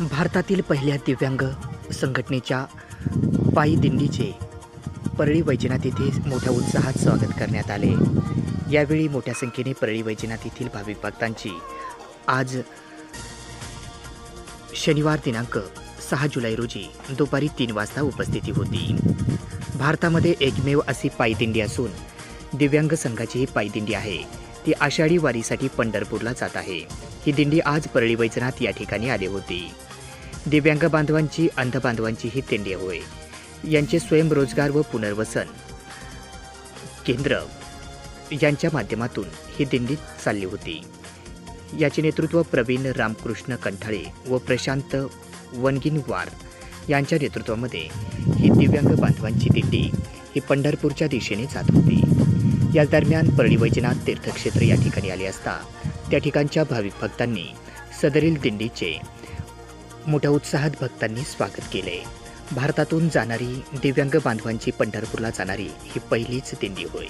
भारतातील पहिल्या दिव्यांग संघटनेच्या पायी दिंडीचे परळी वैजनाथ येथे मोठ्या उत्साहात स्वागत करण्यात आले. यावेळी मोठ्या संख्येने परळी वैजनाथ येथील भाविक भक्तांची आज शनिवार दिनांक सहा जुलै रोजी दुपारी तीन वाजता उपस्थिती होती. भारतामध्ये एकमेव अशी पायदिंडी असून दिव्यांग संघाची ही पायदिंडी आहे. ती आषाढी वारीसाठी पंढरपूरला जात आहे. ही दिंडी आज परळी वैजनाथ या ठिकाणी आली होती. दिव्यांग बांधवांची अंध बांधवांची ही दिंडी होय. यांचे स्वयंरोजगार व पुनर्वसन. केंद्र यांच्या माध्यमातून ही दिंडी चालली होती. याचे नेतृत्व प्रवीण रामकृष्ण कंठाळे व प्रशांत वनगिनवार यांच्या नेतृत्वामध्ये ही दिव्यांग बांधवांची दिंडी ही पंढरपूरच्या दिशेने जात होती. याच दरम्यान परळी वैजनाथ तीर्थक्षेत्र या ठिकाणी आले असता त्या ठिकाणच्या भाविक भक्तांनी सदरील दिंडीचे मोठ्या उत्साहात भक्तांनी स्वागत केले. भारतातून जाणारी दिव्यांग बांधवांची पंढरपूरला जाणारी ही पहिलीच दिंडी होय.